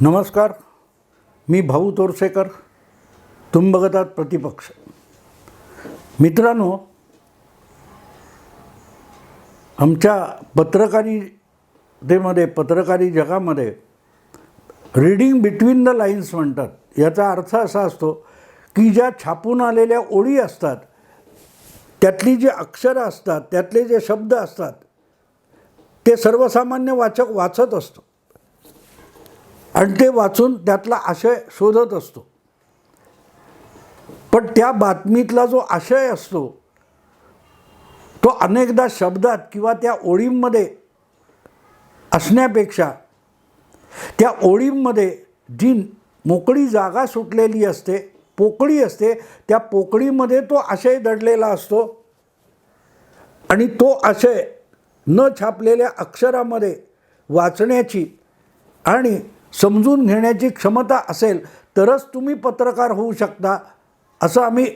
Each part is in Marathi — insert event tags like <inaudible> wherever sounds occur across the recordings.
नमस्कार. मी भाऊ तोरसेकर. तुम बघत आहात प्रतिपक्ष. मित्रांनो आमच्या पत्रकारितेमध्ये पत्रकारी जगामध्ये रीडिंग बिटवीन द लाईन्स म्हणतात. याचा अर्थ असा असतो की ज्या छापून आलेल्या ओळी असतात त्यातली जी अक्षरं असतात त्यातले जे शब्द असतात ते सर्वसामान्य वाचक वाचत असतो. आणि ते वाचून त्यातला आशय शोधत असतो. पण त्या बातमीतला जो आशय असतो तो अनेकदा शब्दात किंवा त्या ओळींमध्ये असण्यापेक्षा त्या ओळींमध्ये जी मोकळी जागा सुटलेली असते पोकळी असते त्या पोकळीमध्ये तो आशय दडलेला असतो. आणि तो आशय न छापलेल्या अक्षरामध्ये वाचण्याची आणि समजून घेण्याची क्षमता असेल तरच तुम्ही पत्रकार होऊ शकता असं आम्ही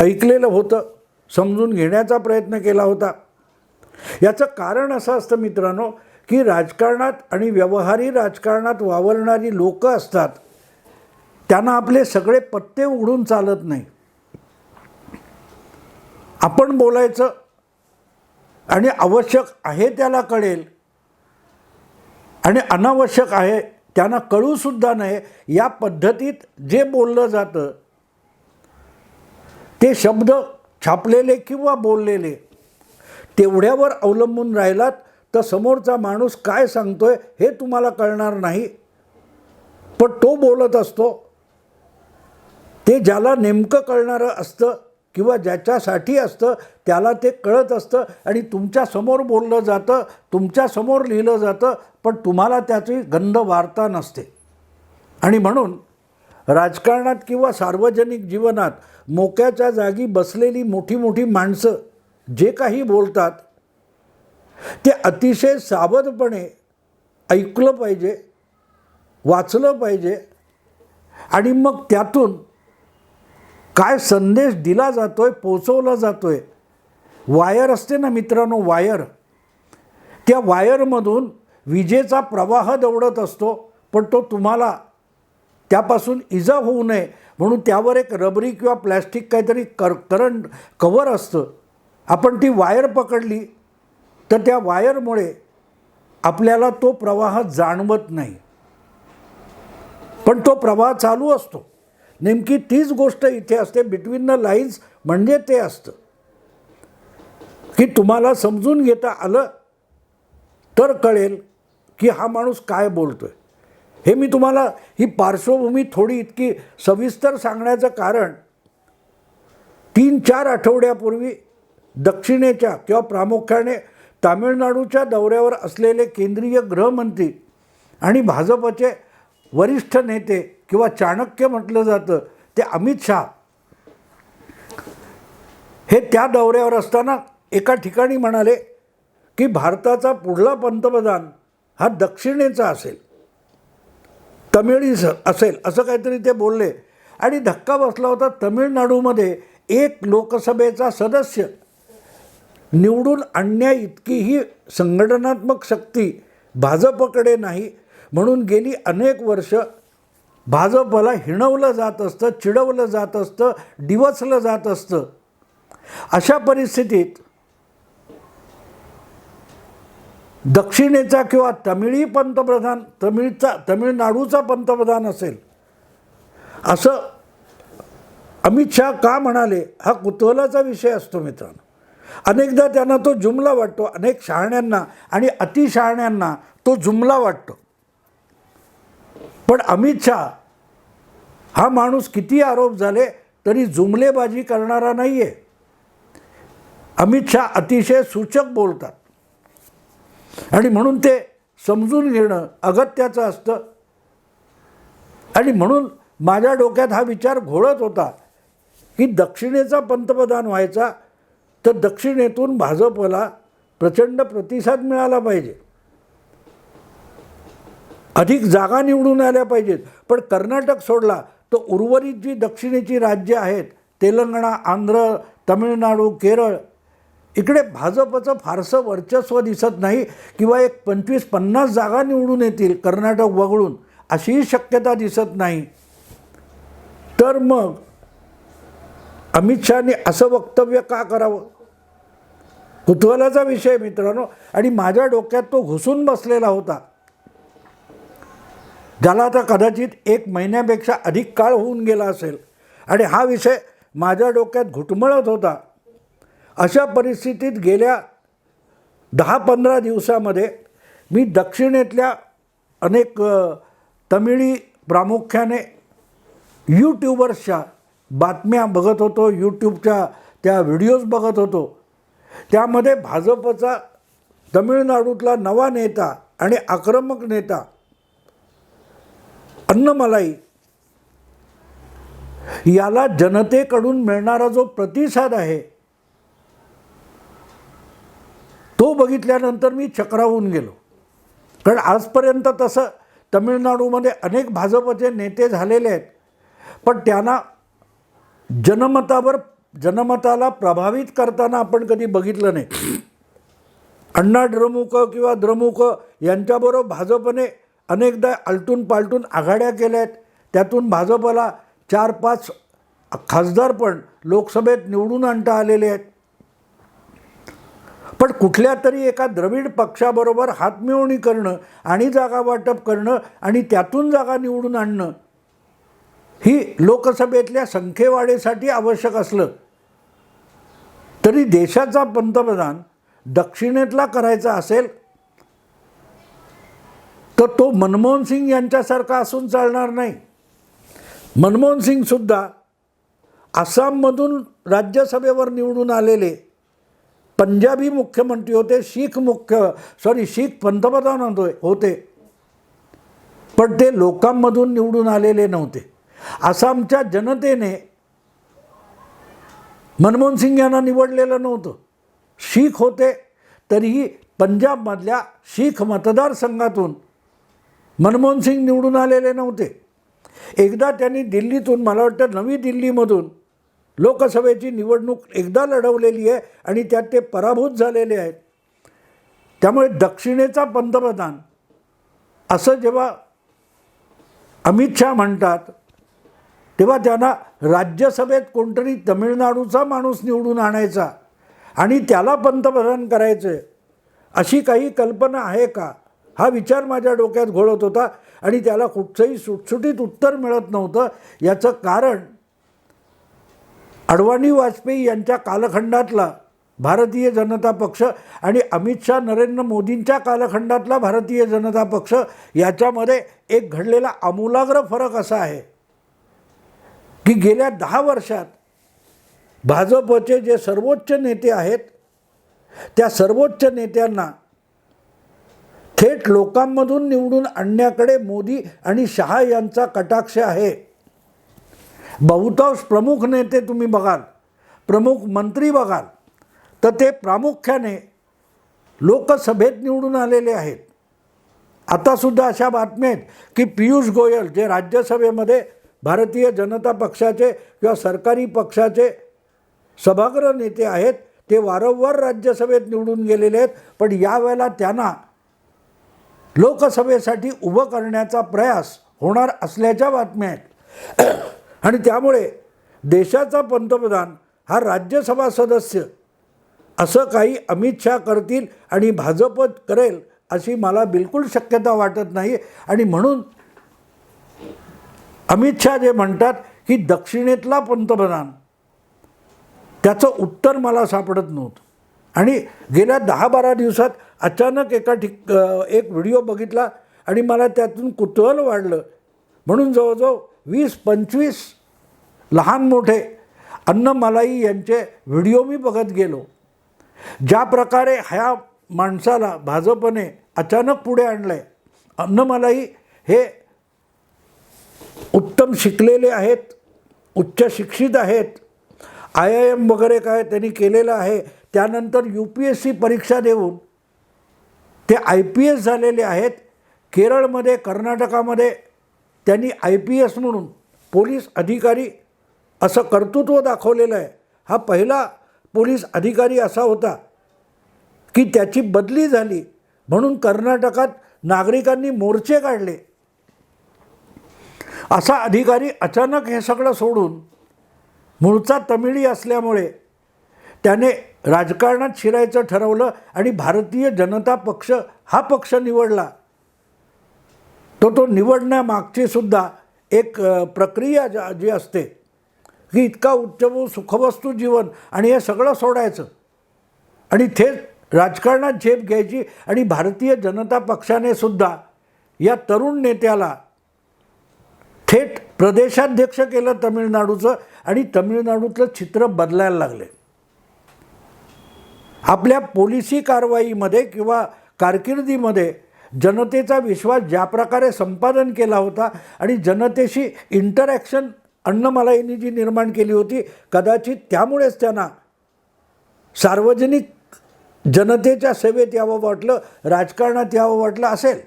ऐकलेलं होतं समजून घेण्याचा प्रयत्न केला होता. याचं कारण असं असतं मित्रांनो की राजकारणात आणि व्यवहारी राजकारणात वावरणारी लोकं असतात त्यांना आपले सगळे पत्ते उघडून चालत नाही. आपण बोलायचं आणि आवश्यक आहे त्याला कळेल आणि अनावश्यक आहे त्यांना कळूसुद्धा नाही या पद्धतीत जे बोललं जातं ते शब्द छापलेले किंवा बोललेले तेवढ्यावर अवलंबून राहिलात तर समोरचा माणूस काय सांगतोय हे तुम्हाला कळणार नाही. पण तो बोलत असतो. ते ज्याला नेमकं कळणारं असतं किंवा ज्याच्यासाठी असतं त्याला ते कळत असतं आणि तुमच्यासमोर बोललं जातं तुमच्यासमोर लिहिलं जातं पण तुम्हाला त्याची गंध वार्ता नसते. आणि म्हणून राजकारणात किंवा सार्वजनिक जीवनात मोक्याच्या जागी बसलेली मोठी मोठी माणसं जे काही बोलतात ते अतिशय सावधपणे ऐकलं पाहिजे वाचलं पाहिजे आणि मग त्यातून काय संदेश दिला जातो आहे पोचवला जातो आहे वायर असते ना मित्रांनो वायर. त्या वायरमधून विजेचा प्रवाह दौडत असतो पण तो तुम्हाला त्यापासून इजा होऊ नये. म्हणून त्यावर एक रबरी किंवा प्लॅस्टिक काहीतरी कर करंट कवर असतं. आपण ती वायर पकडली तर त्या वायरमुळे आपल्याला तो प्रवाह जाणवत नाही. पण तो प्रवाह चालू असतो. नेमकी तीच गोष्ट इथे असते बिटवीन द लाईन्स म्हणजे ते असतं. की तुम्हाला समजून घेता आलं तर कळेल की हा माणूस काय बोलतो आहे हे मी तुम्हाला ही पार्श्वभूमी थोडी इतकी सविस्तर सांगण्याचं कारण तीन चार आठवड्यापूर्वी दक्षिणेच्या किंवा प्रामुख्याने तामिळनाडूच्या दौऱ्यावर असलेले केंद्रीय गृहमंत्री आणि भाजपचे वरिष्ठ नेते किंवा चाणक्य म्हटलं जातं ते अमित शहा. हे त्या दौऱ्यावर असताना एका ठिकाणी म्हणाले की भारताचा पुढला पंतप्रधान हा दक्षिणेचा असेल. तमिळी असेल असं काहीतरी ते बोलले. आणि धक्का बसला होता तमिळनाडूमध्ये एक लोकसभेचा सदस्य. निवडून आणण्या इतकीही संघटनात्मक शक्ती भाजपकडे नाही म्हणून गेली अनेक वर्ष भाजपला हिणवलं जात असतं चिडवलं जात असतं डिवचलं जात असतं. अशा परिस्थितीत दक्षिणेचा किंवा तमिळी पंतप्रधान तमिळचा तमिळनाडूचा पंतप्रधान असेल असं अमित शहा का म्हणाले हा कुतूहलाचा विषय असतो मित्रांनो. अनेकदा त्यांना तो जुमला वाटतो अनेक शहाण्यांना आणि अतिशहाण्यांना तो जुमला वाटतो. पण अमित शहा हा माणूस किती आरोप झाले तरी जुमलेबाजी करणारा नाही आहे अमित शहा अतिशय सूचक बोलतात. आणि म्हणून ते समजून घेणं अगत्याचं असतं. आणि म्हणून माझ्या डोक्यात हा विचार घोळत होता की दक्षिणेचा पंतप्रधान व्हायचा तर दक्षिणेतून भाजपला प्रचंड प्रतिसाद मिळाला पाहिजे. अधिक जागा निवडून आल्या पाहिजेत. पण कर्नाटक सोडला तर उर्वरित जी दक्षिणेची राज्य आहेत तेलंगणा आंध्र तमिळनाडू केरळ इकडे भाजपचं फारसं वर्चस्व दिसत नाही किंवा एक पंचवीस पन्नास जागा निवडून येतील कर्नाटक वगळून अशीही शक्यता दिसत नाही. तर मग अमित शहाने असं वक्तव्य का करावं? कुतूहलाचा विषय मित्रांनो. आणि माझ्या डोक्यात तो घुसून बसलेला होता. ज्याला आता कदाचित एक महिन्यापेक्षा अधिक काळ होऊन गेला असेल. आणि हा विषय माझ्या डोक्यात घुटमळत होता. अशा परिस्थितीत गेल्या दहा पंधरा दिवसामध्ये मी दक्षिणेतल्या अनेक तमिळी प्रामुख्याने यूट्यूबर्सच्या बातम्या बघत होतो. यूट्यूबच्या त्या व्हिडिओज बघत होतो. त्यामध्ये भाजपचा तमिळनाडूतला नवा नेता आणि आक्रमक नेता अन्नमलाई. याला जनतेकडून मिळणारा जो प्रतिसाद आहे तो बघितल्यानंतर मी चक्रावून गेलो. कारण आजपर्यंत तसं तमिळनाडूमध्ये अनेक भाजपचे नेते झालेले आहेत पण त्यांना जनमतावर जनमताला प्रभावित करताना आपण कधी बघितलं नाही. अण्णा द्रमुक किंवा द्रमुक यांच्याबरोबर भाजपने अनेकदा आलटून पालटून आघाड्या केल्या आहेत त्यातून भाजपला चार पाच खासदार पण लोकसभेत निवडून आणता आलेले आहेत. पण कुठल्या तरी एका द्रविड पक्षाबरोबर हातमिळवणी करणं आणि जागा वाटप करणं आणि त्यातून जागा निवडून आणणं ही लोकसभेतल्या संख्येवाढीसाठी आवश्यक असलं तरी देशाचा पंतप्रधान दक्षिणेतला करायचा असेल तर तो मनमोहन सिंग यांच्यासारखा असून चालणार नाही. मनमोहन सिंगसुद्धा आसाममधून राज्यसभेवर निवडून आलेले पंजाबी मुख्यमंत्री होते शीख मुख्य सॉरी शीख पंतप्रधान होते होते. पण ते लोकांमधून निवडून आलेले नव्हते. आसामच्या जनतेने मनमोहन सिंग यांना निवडलेलं नव्हतं. शीख होते तरीही पंजाबमधल्या शीख मतदारसंघातून मनमोहन सिंग निवडून आलेले नव्हते. एकदा त्यांनी दिल्लीतून मला वाटतं नवी दिल्लीमधून लोकसभेची निवडणूक एकदा लढवलेली आहे आणि त्यात ते पराभूत झालेले आहेत. त्यामुळे दक्षिणेचा पंतप्रधान असं जेव्हा अमित शहा म्हणतात तेव्हा त्यांना राज्यसभेत कोणतरी तमिळनाडूचा माणूस निवडून आणायचा आणि त्याला पंतप्रधान करायचं अशी काही कल्पना आहे का? हा विचार माझ्या डोक्यात घोळत होता आणि त्याला कुठचंही सुटसुटीत उत्तर मिळत नव्हतं. याचं कारण अडवाणी वाजपेयी यांच्या कालखंडातला भारतीय जनता पक्ष आणि अमित शहा नरेंद्र मोदींच्या कालखंडातला भारतीय जनता पक्ष याच्यामध्ये एक घडलेला आमूलाग्र फरक असा आहे की गेल्या दहा वर्षात भाजपचे जे सर्वोच्च नेते आहेत त्या सर्वोच्च नेत्यांना थेट लोकांमधून निवडून आणण्याकडे मोदी आणि शहा यांचा कटाक्ष आहे. बहुतांश प्रमुख नेते तुम्ही बघाल प्रमुख मंत्री बघाल तर ते प्रामुख्याने लोकसभेत निवडून आलेले आहेत. आतासुद्धा अशा बातम्या आहेत की पियुष गोयल जे राज्यसभेमध्ये भारतीय जनता पक्षाचे किंवा सरकारी पक्षाचे सभागृह नेते आहेत ते वारंवार राज्यसभेत निवडून गेलेले आहेत पण यावेळेला त्यांना लोकसभेसाठी उभं करण्याचा प्रयास होणार असल्याच्या बातम्या आहेत. <clears throat> आणि त्यामुळे देशाचा पंतप्रधान हा राज्यसभा सदस्य असं काही अमित शहा करतील आणि भाजप करेल अशी मला बिलकुल शक्यता वाटत नाही आणि म्हणून अमित शहा जे म्हणतात की दक्षिणेतला पंतप्रधान त्याचं उत्तर मला सापडत नव्हतं. आणि गेल्या दहा बारा दिवसात अचानक एका ठिक एक व्हिडिओ बघितला आणि मला त्यातून कुतूहल वाढलं. म्हणून जवळजवळ वीस पंचवीस लहान मोठे अन्नमलाई यांचे व्हिडिओ मी बघत गेलो. ज्या प्रकारे ह्या माणसाला भाजपने अचानक पुढे आणलं आहे अन्नमलाई हे उत्तम शिकलेले आहेत उच्च शिक्षित आहेत आय आय एम वगैरे काय त्यांनी केलेलं आहे. त्यानंतर यू पी एस सी परीक्षा देऊन ते आय पी एस झालेले आहेत. केरळमध्ये कर्नाटकामध्ये त्यांनी आय पी एस म्हणून पोलीस अधिकारी असं कर्तृत्व दाखवलेलं आहे. हा पहिला पोलीस अधिकारी असा होता की त्याची बदली झाली म्हणून कर्नाटकात नागरिकांनी मोर्चे काढले. असा अधिकारी अचानक हे सगळं सोडून मूळचा तमिळी असल्यामुळे त्याने राजकारणात शिरायचं ठरवलं आणि भारतीय जनता पक्ष हा पक्ष निवडला. तो तो निवडण्यामागची सुद्धा एक प्रक्रिया ज्या जी असते की इतका उच्चभू सुखवस्तू जीवन आणि हे सगळं सोडायचं. आणि थेट राजकारणात झेप घ्यायची आणि भारतीय जनता पक्षाने सुद्धा या तरुण नेत्याला थेट प्रदेशाध्यक्ष केलं तमिळनाडूचं आणि तमिळनाडूतलं चित्र बदलायला लागले. आपल्या पोलिसी कारवाईमध्ये किंवा कारकिर्दीमध्ये जनतेचा विश्वास ज्या प्रकारे संपादन केला होता आणि जनतेशी इंटरॅक्शन अण्णमलाईंनी जी निर्माण केली होती कदाचित त्यामुळेच त्यांना सार्वजनिक जनतेच्या सेवेत यावं वाटलं राजकारणात यावं वाटलं असेल.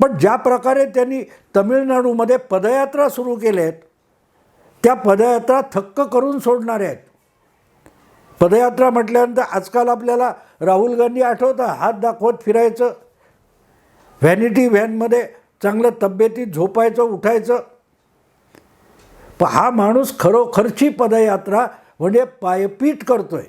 पण ज्या प्रकारे त्यांनी तमिळनाडूमध्ये पदयात्रा सुरू केल्या आहेत त्या पदयात्रा थक्क करून सोडणाऱ्या आहेत. पदयात्रा म्हटल्यानंतर आजकाल आपल्याला राहुल गांधी आठवतं हात दाखवत फिरायचं. व्हॅनिटी व्हॅनमध्ये चांगलं तब्येतीत झोपायचं उठायचं. पण हा माणूस खरोखरची पदयात्रा म्हणजे पायपीट करतोय.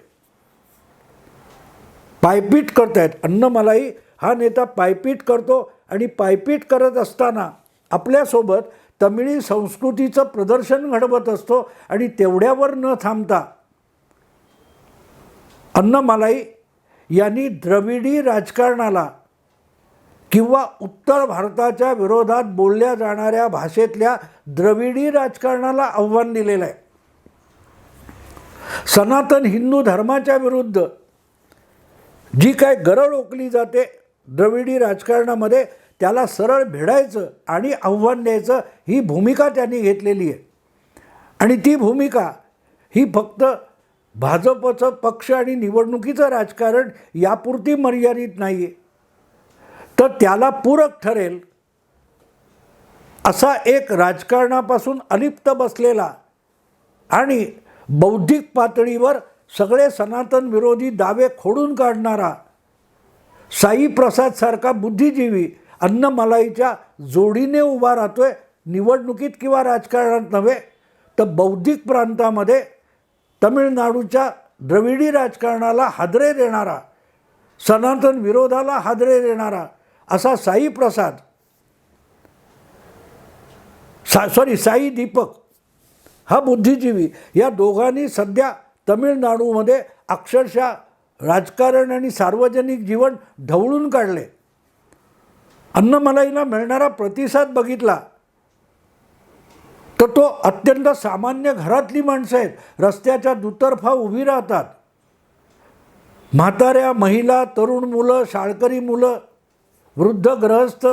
पायपीट करतायत. अन्नमलाई हा नेता पायपीट करतो आणि पायपीट करत असताना आपल्यासोबत तमिळी संस्कृतीचं प्रदर्शन घडवत असतो आणि तेवढ्यावर न थांबता अन्नमलाई यांनी द्रविडी राजकारणाला किंवा उत्तर भारताच्या विरोधात बोलल्या जाणाऱ्या भाषेतल्या द्रविडी राजकारणाला आव्हान दिलेलं आहे. सनातन हिंदू धर्माच्या विरुद्ध जी काय गरळ ओकली जाते द्रविडी राजकारणामध्ये त्याला सरळ भिडायचं आणि आव्हान द्यायचं ही भूमिका त्यांनी घेतलेली आहे. आणि ती भूमिका ही फक्त भाजपचं पक्ष आणि निवडणुकीचं राजकारण यापुरती मर्यादित नाही आहे तर त्याला पूरक ठरेल असा एक राजकारणापासून अलिप्त बसलेला आणि बौद्धिक पातळीवर सगळे सनातन विरोधी दावे खोडून काढणारा साई प्रसादसारखा बुद्धिजीवी अन्नमलाईच्या जोडीने उभा राहतोय निवडणुकीत किंवा राजकारणात नव्हे तर बौद्धिक प्रांतामध्ये तमिळनाडूच्या द्रविडी राजकारणाला हादरे देणारा सनातन विरोधाला हादरे देणारा असा साई प्रसाद सा सॉरी साई दीपक हा बुद्धिजीवी या दोघांनी सध्या तमिळनाडूमध्ये अक्षरशः राजकारण आणि सार्वजनिक जीवन ढवळून काढले. अन्नमलाईला मिळणारा प्रतिसाद बघितला तर तो अत्यंत सामान्य घरातली माणसं आहेत. रस्त्याच्या दुतर्फा उभी राहतात. म्हाताऱ्या महिला तरुण मुलं शाळकरी मुलं वृद्ध ग्रहस्थ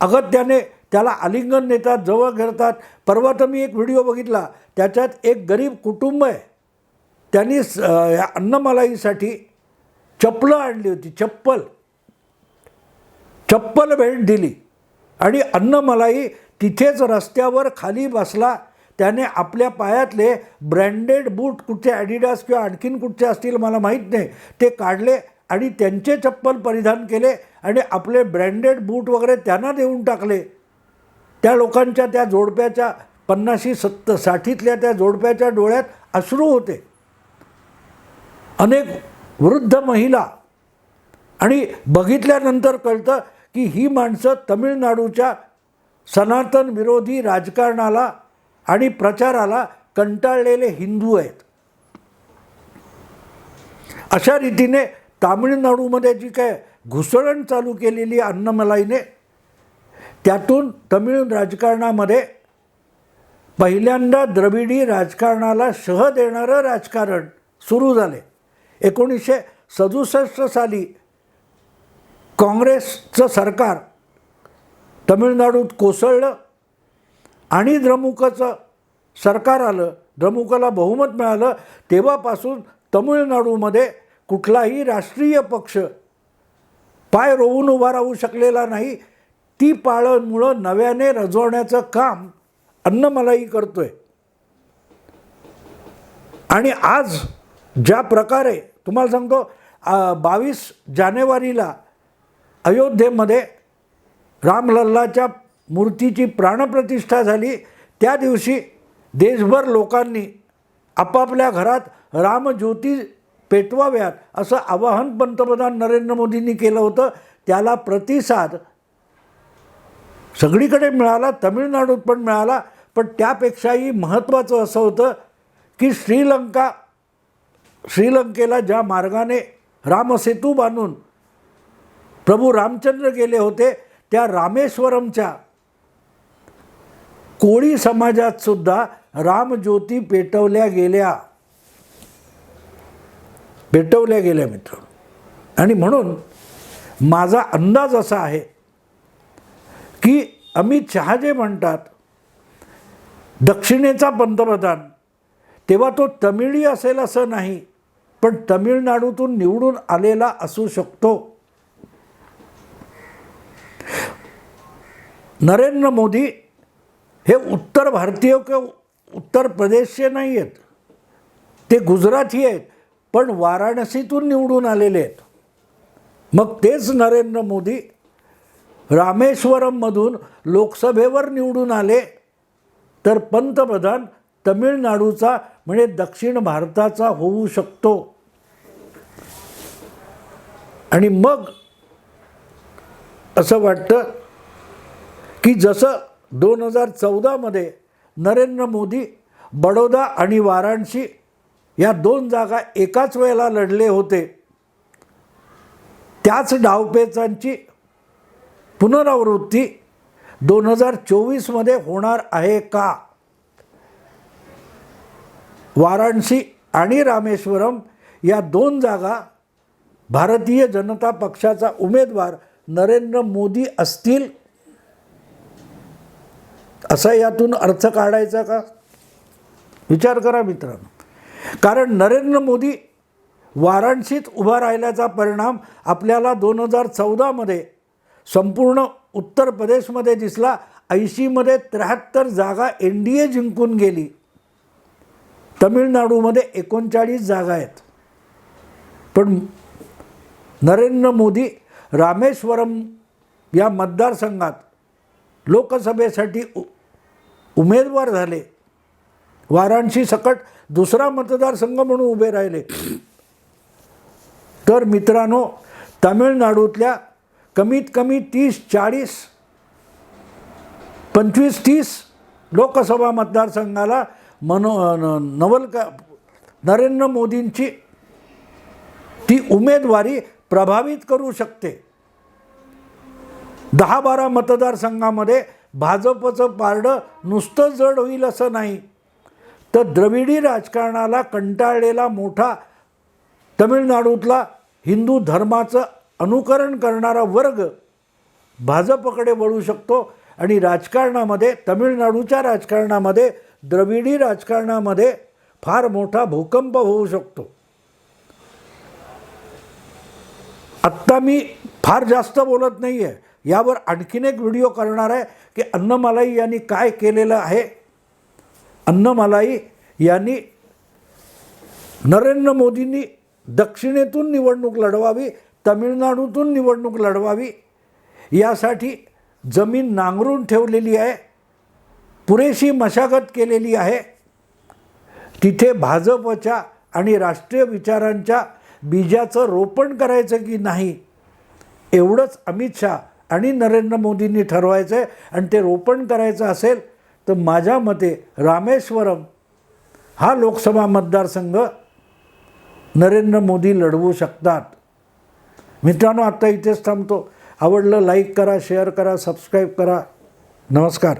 अगत्याने त्याला आलिंगन नेतात जवळ घेतात परवा तर मी एक व्हिडिओ बघितला. त्याच्यात एक गरीब कुटुंब आहे. त्यांनी स- या अन्नमलाईसाठी चप्पलं आणली होती. चप्पल. चप्पल भेट दिली. आणि अन्नमलाई तिथेच रस्त्यावर खाली बसला त्याने आपल्या पायातले ब्रँडेड बूट कुठचे ॲडिडास किंवा आणखीन कुठचे असतील मला माहीत नाही. ते काढले आणि त्यांचे चप्पल परिधान केले आणि आपले ब्रँडेड बूट वगैरे त्यांना देऊन टाकले. त्या लोकांच्या त्या जोडप्याच्या पन्नाशी सत्त साठीतल्या त्या जोडप्याच्या डोळ्यात अश्रू होते. अनेक वृद्ध महिला आणि बघितल्यानंतर कळतं की ही माणसं तमिळनाडूच्या सनातन विरोधी राजकारणाला आणि प्रचाराला कंटाळलेले हिंदू आहेत. अशा रीतीने तामिळनाडूमध्ये जी काय घुसळण चालू केलेली अन्नमलाईने त्यातून तमिळ राजकारणामध्ये पहिल्यांदा द्रविडी राजकारणाला शह देणारं राजकारण सुरू झाले. एकोणीसशे सदुसष्ट साली काँग्रेसचं सरकार तमिळनाडूत कोसळलं आणि द्रमुकचं सरकार आलं द्रमुकला बहुमत मिळालं तेव्हापासून तमिळनाडूमध्ये कुठलाही राष्ट्रीय पक्ष पाय रोवून उभा राहू शकलेला नाही. ती पाळंमुळं नव्याने रजवण्याचं काम अन्नमलाई करतोय. आणि आज ज्या प्रकारे तुम्हाला सांगतो बावीस जानेवारीला अयोध्येमध्ये रामलल्लाच्या मूर्तीची प्राणप्रतिष्ठा झाली. त्या दिवशी देशभर लोकांनी आपापल्या घरात रामज्योती पेटवाव्यात असं आवाहन पंतप्रधान नरेंद्र मोदींनी केलं होतं. त्याला प्रतिसाद सगळीकडे मिळाला तमिळनाडूत पण मिळाला. पण त्यापेक्षाही महत्त्वाचं असं होतं की श्रीलंका श्रीलंकेला ज्या मार्गाने रामसेतू बांधून प्रभू रामचंद्र गेले होते त्या रामेश्वरमच्या कोळी समाजात सुद्धा रामज्योती पेटवल्या गेल्या. पेटवल्या गेल्या मित्र. आणि म्हणून माझा अंदाज असा आहे की अमित शहा जे म्हणतात दक्षिणेचा पंतप्रधान तेव्हा तो तमिळी असेल असं नाही पण तमिळनाडूतून निवडून आलेला असू शकतो. नरेंद्र मोदी हे उत्तर भारतीय किंवा उत्तर प्रदेशचे नाही आहेत. ते गुजराती आहेत पण वाराणसीतून निवडून आलेले आहेत. मग तेच नरेंद्र मोदी रामेश्वरममधून लोकसभेवर निवडून आले तर पंतप्रधान तमिळनाडूचा म्हणजे दक्षिण भारताचा होऊ शकतो. आणि मग असं वाटतं की जसं दोन हजार चौदामध्ये नरेंद्र मोदी बडोदा आणि वाराणसी या दोन जागा एकाच वेळेला लढले होते त्याच डावपेचांची पुनरावृत्ती दोन हजार चोवीसमध्ये होणार आहे का? वाराणसी आणि रामेश्वरम या दोन जागा भारतीय जनता पक्षाचा उमेदवार नरेंद्र मोदी असतील असा यातून अर्थ काढायचा का? विचार करा मित्रांनो. कारण नरेंद्र मोदी वाराणसीत उभा राहिल्याचा परिणाम आपल्याला दोन हजार चौदामध्ये संपूर्ण उत्तर प्रदेशमध्ये दिसला. ऐंशीमध्ये त्र्याहत्तर जागा एन डी ए जिंकून गेली. तमिळनाडूमध्ये एकोणचाळीस जागा आहेत. पण नरेंद्र मोदी रामेश्वरम या मतदारसंघात लोकसभेसाठी उ उमेदवार झाले. वाराणसी सकट दुसरा मतदारसंघ म्हणून उभे राहिले. तर मित्रांनो तामिळनाडूतल्या कमीत कमी तीस चाळीस पंचवीस तीस लोकसभा मतदारसंघाला मनो न- नरेंद्र मोदींची ती उमेदवारी प्रभावित करू शकते. दहा बारा मतदारसंघामध्ये भाजपचं पारडं नुसतं जड होईल असं नाही. तर द्रविडी राजकारणाला कंटाळलेला मोठा तमिळनाडूतला हिंदू धर्माचं अनुकरण करणारा वर्ग भाजपकडे वळू शकतो आणि राजकारणामध्ये तमिळनाडूच्या राजकारणामध्ये द्रविडी राजकारणामध्ये फार मोठा भूकंप होऊ शकतो. आत्ता मी फार जास्त बोलत नाही आहे यावर आणखीन एक व्हिडिओ करणार आहे की अन्नमालाई यांनी काय केलेलं आहे. अन्नमालाई यांनी नरेंद्र मोदींनी दक्षिणेतून निवडणूक लढवावी तमिळनाडूतून निवडणूक लढवावी यासाठी जमीन नांगरून ठेवलेली आहे पुरेशी मशागत केलेली आहे. तिथे भाजपच्या आणि राष्ट्रीय विचारांच्या बीजाचं रोपण करायचं की नाही एवढंच अमित शहा आणि नरेंद्र मोदींनी ठरवायचं आहे आणि ते रोपण करायचं असेल तर माझ्या मते रामेश्वरम हा लोकसभा मतदारसंघ नरेंद्र मोदी लढवू शकतात. मित्रांनो आत्ता इथेच थांबतो. आवडलं लाईक करा शेअर करा सबस्क्राईब करा. नमस्कार.